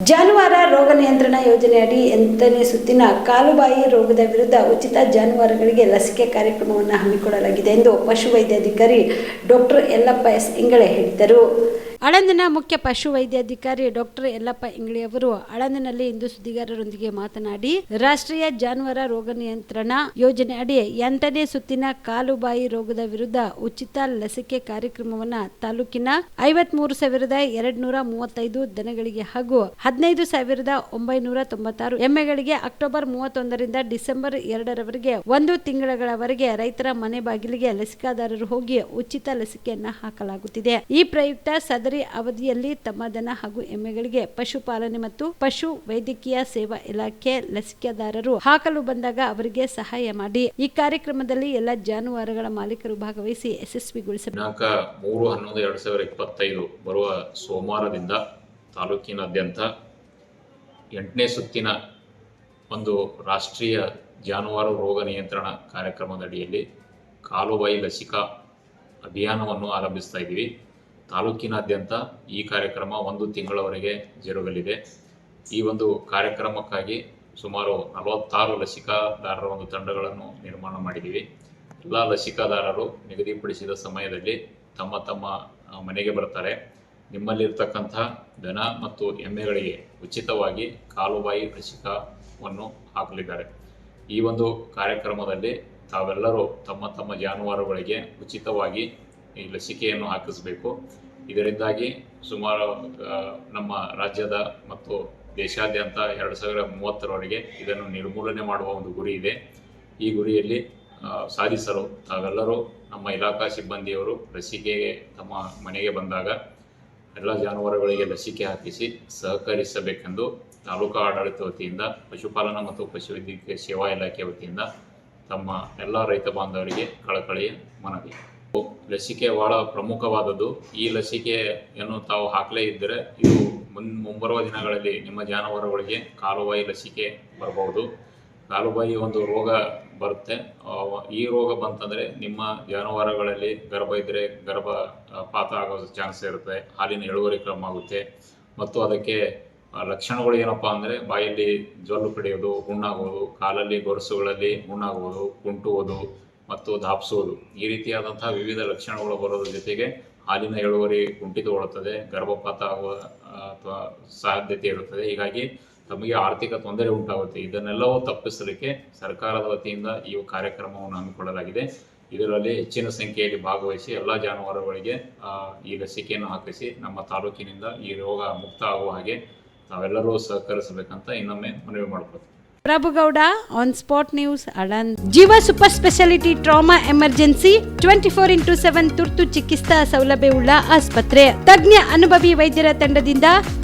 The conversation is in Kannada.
ಜಾನುವಾರು ರೋಗ ನಿಯಂತ್ರಣ ಯೋಜನೆಯಡಿ ಎಂಟನೇ ಸುತ್ತಿನ ಕಾಲುಬಾಯಿ ರೋಗದ ವಿರುದ್ಧ ಉಚಿತ ಜಾನುವಾರುಗಳಿಗೆ ಲಸಿಕೆ ಕಾರ್ಯಕ್ರಮವನ್ನು ಹಮ್ಮಿಕೊಳ್ಳಲಾಗಿದೆ ಎಂದು ಪಶುವೈದ್ಯಾಧಿಕಾರಿ ಡಾಕ್ಟರ್ ಎಲ್ಲಪ್ಪ ಎಸ್ ಇಂಗಳೆ ಹೇಳಿದರು. ಆಳಂದಿನ ಮುಖ್ಯ ಪಶು ವೈದ್ಯಾಧಿಕಾರಿ ಡಾಕ್ಟರ್ ಯಲ್ಲಪ್ಪ ಇಂಗಳಿ ಅವರು ಆಳಂದಿನಲ್ಲಿ ಇಂದು ಸುದ್ದಿಗಾರರೊಂದಿಗೆ ಮಾತನಾಡಿ, ರಾಷ್ಟ್ರೀಯ ಜಾನುವಾರು ರೋಗ ನಿಯಂತ್ರಣ ಯೋಜನೆ ಅಡಿ ಎಂಟನೇ ಸುತ್ತಿನ ಕಾಲುಬಾಯಿ ರೋಗದ ವಿರುದ್ಧ ಉಚಿತ ಲಸಿಕೆ ಕಾರ್ಯಕ್ರಮವನ್ನ ತಾಲೂಕಿನ ಐವತ್ಮೂರು ಸಾವಿರದ ಎರಡ್ ನೂರ ಮೂವತ್ತೈದು ದನಗಳಿಗೆ ಹಾಗೂ ಹದಿನೈದು ಸಾವಿರದ ಒಂಬೈನೂರ ತೊಂಬತ್ತಾರು ಎಮ್ಮೆಗಳಿಗೆ ಅಕ್ಟೋಬರ್ ಮೂವತ್ತೊಂದರಿಂದ ಡಿಸೆಂಬರ್ ಎರಡರವರೆಗೆ ಒಂದು ತಿಂಗಳವರೆಗೆ ರೈತರ ಮನೆ ಬಾಗಿಲಿಗೆ ಲಸಿಕಾದಾರರು ಹೋಗಿ ಉಚಿತ ಲಸಿಕೆಯನ್ನ ಹಾಕಲಾಗುತ್ತಿದೆ. ಈ ಪ್ರಯುಕ್ತ ಸದರಿ ಅವಧಿಯಲ್ಲಿ ತಮ್ಮ ದನ ಹಾಗೂ ಎಮ್ಮೆಗಳಿಗೆ ಪಶುಪಾಲನೆ ಮತ್ತು ಪಶು ವೈದ್ಯಕೀಯ ಸೇವಾ ಇಲಾಖೆ ಲಸಿಕೆದಾರರು ಹಾಕಲು ಬಂದಾಗ ಅವರಿಗೆ ಸಹಾಯ ಮಾಡಿ. ಈ ಕಾರ್ಯಕ್ರಮದಲ್ಲಿ ಎಲ್ಲ ಜಾನುವಾರುಗಳ ಮಾಲೀಕರು ಭಾಗವಹಿಸಿ ಯಶಸ್ವಿಗೊಳಿಸಬೇಕು. ಮೂರು ಹನ್ನೊಂದು ಎರಡು ಸಾವಿರದ ಇಪ್ಪತ್ತೈದು ಬರುವ ಸೋಮವಾರದಿಂದ ತಾಲೂಕಿನಾದ್ಯಂತ ಎಂಟನೇ ಸುತ್ತಿನ ಒಂದು ರಾಷ್ಟ್ರೀಯ ಜಾನುವಾರು ರೋಗ ನಿಯಂತ್ರಣ ಕಾರ್ಯಕ್ರಮದಡಿಯಲ್ಲಿ ಕಾಲುಬಾಯಿ ಲಸಿಕಾ ಅಭಿಯಾನವನ್ನು ಆರಂಭಿಸ್ತಾ ಇದ್ದೀವಿ. ತಾಲೂಕಿನಾದ್ಯಂತ ಈ ಕಾರ್ಯಕ್ರಮ ಒಂದು ತಿಂಗಳವರೆಗೆ ಜರುಗಲಿದೆ. ಈ ಒಂದು ಕಾರ್ಯಕ್ರಮಕ್ಕಾಗಿ ಸುಮಾರು ನಲವತ್ತಾರು ಲಸಿಕಾದಾರರ ಒಂದು ತಂಡಗಳನ್ನು ನಿರ್ಮಾಣ ಮಾಡಿದ್ದೀವಿ. ಎಲ್ಲ ಲಸಿಕಾದಾರರು ನಿಗದಿಪಡಿಸಿದ ಸಮಯದಲ್ಲಿ ತಮ್ಮ ತಮ್ಮ ಮನೆಗೆ ಬರ್ತಾರೆ. ನಿಮ್ಮಲ್ಲಿರ್ತಕ್ಕಂಥ ದನ ಮತ್ತು ಎಮ್ಮೆಗಳಿಗೆ ಉಚಿತವಾಗಿ ಕಾಲುಬಾಯಿ ಲಸಿಕಾವನ್ನು ಹಾಕಲಿದ್ದಾರೆ. ಈ ಒಂದು ಕಾರ್ಯಕ್ರಮದಲ್ಲಿ ತಾವೆಲ್ಲರೂ ತಮ್ಮ ತಮ್ಮ ಜಾನುವಾರುಗಳಿಗೆ ಉಚಿತವಾಗಿ ಈ ಲಸಿಕೆಯನ್ನು ಹಾಕಿಸಬೇಕು. ಇದರಿಂದಾಗಿ ಸುಮಾರು ನಮ್ಮ ರಾಜ್ಯದ ಮತ್ತು ದೇಶಾದ್ಯಂತ ಎರಡು ಸಾವಿರ ಮೂವತ್ತರವರೆಗೆ ಇದನ್ನು ನಿರ್ಮೂಲನೆ ಮಾಡುವ ಒಂದು ಗುರಿ ಇದೆ. ಈ ಗುರಿಯಲ್ಲಿ ಸಾಧಿಸಲು ತಾವೆಲ್ಲರೂ ನಮ್ಮ ಇಲಾಖಾ ಸಿಬ್ಬಂದಿಯವರು ಲಸಿಕೆಗೆ ತಮ್ಮ ಮನೆಗೆ ಬಂದಾಗ ಎಲ್ಲ ಜಾನುವಾರುಗಳಿಗೆ ಲಸಿಕೆ ಹಾಕಿಸಿ ಸಹಕರಿಸಬೇಕೆಂದು ತಾಲೂಕಾ ಆಡಳಿತ ವತಿಯಿಂದ, ಪಶುಪಾಲನಾ ಮತ್ತು ಪಶುವೈದ್ಯಕೀಯ ಸೇವಾ ಇಲಾಖೆ ವತಿಯಿಂದ ತಮ್ಮ ಎಲ್ಲ ರೈತ ಬಾಂಧವರಿಗೆ ಕಳಕಳಿಯ ಮನವಿ. ಲಸಿಕೆ ಬಹಳ ಪ್ರಮುಖವಾದದ್ದು. ಈ ಲಸಿಕೆಯನ್ನು ತಾವು ಹಾಕಲೇ ಇದ್ದರೆ ಇದು ಮುನ್, ಮುಂಬರುವ ದಿನಗಳಲ್ಲಿ ನಿಮ್ಮ ಜಾನುವಾರುಗಳಿಗೆ ಕಾಲುಬಾಯಿ ಲಸಿಕೆ ಬರಬಹುದು. ಕಾಲುಬಾಯಿ ಒಂದು ರೋಗ ಬರುತ್ತೆ. ಈ ರೋಗ ಬಂತಂದರೆ ನಿಮ್ಮ ಜಾನುವಾರುಗಳಲ್ಲಿ ಗರ್ಭ ಇದ್ದರೆ ಗರ್ಭ ಪಾತ ಆಗೋ ಚಾನ್ಸ್ ಇರುತ್ತೆ. ಹಾಲಿನ ಇಳುವರಿ ಕ್ರಮ ಆಗುತ್ತೆ. ಮತ್ತು ಅದಕ್ಕೆ ಲಕ್ಷಣಗಳು ಏನಪ್ಪ ಅಂದರೆ ಬಾಯಲ್ಲಿ ಜೊಲ್ಲು ಕಡಿಯೋದು ಹುಣ್ಣಾಗೋದು ಕಾಲಲ್ಲಿ ಗೊರಸುಗಳಲ್ಲಿ ಹುಣ್ಣಾಗುವುದು ಕುಂಟುವುದು ಮತ್ತು ದಾಪಿಸೋದು ಈ ರೀತಿಯಾದಂತಹ ವಿವಿಧ ಲಕ್ಷಣಗಳು ಬರೋದ್ರ ಜೊತೆಗೆ ಹಾಲಿನ ಇಳುವರಿ ಕುಂಠಿತಗೊಳ್ಳುತ್ತದೆ, ಗರ್ಭಪಾತ ಆಗುವ ಅಥವಾ ಸಾಧ್ಯತೆ ಇರುತ್ತದೆ. ಹೀಗಾಗಿ ತಮಗೆ ಆರ್ಥಿಕ ತೊಂದರೆ ಉಂಟಾಗುತ್ತೆ. ಇದನ್ನೆಲ್ಲವೂ ತಪ್ಪಿಸಲಿಕ್ಕೆ ಸರ್ಕಾರದ ವತಿಯಿಂದ ಈ ಕಾರ್ಯಕ್ರಮವನ್ನು ಹಮ್ಮಿಕೊಳ್ಳಲಾಗಿದೆ. ಇದರಲ್ಲಿ ಹೆಚ್ಚಿನ ಸಂಖ್ಯೆಯಲ್ಲಿ ಭಾಗವಹಿಸಿ ಎಲ್ಲ ಜಾನುವಾರುಗಳಿಗೆ ಈ ಲಸಿಕೆಯನ್ನು ಹಾಕಿಸಿ ನಮ್ಮ ತಾಲೂಕಿನಿಂದ ಈ ರೋಗ ಮುಕ್ತ ಆಗುವ ಹಾಗೆ ತಾವೆಲ್ಲರೂ ಸಹಕರಿಸಬೇಕಂತ ಇನ್ನೊಮ್ಮೆ ಮನವಿ ಮಾಡ್ಕೊಳ್ತೀವಿ Prabhugouda on spot news Aland. Jeeva super speciality trauma emergency twenty four into seven ತುರ್ತು ಚಿಕಿತ್ಸಾ ಸೌಲಭ್ಯವುಳ್ಳ ಆಸ್ಪತ್ರೆ. ತಜ್ಞ ಅನುಭವಿ ವೈದ್ಯರ ತಂಡದಿಂದ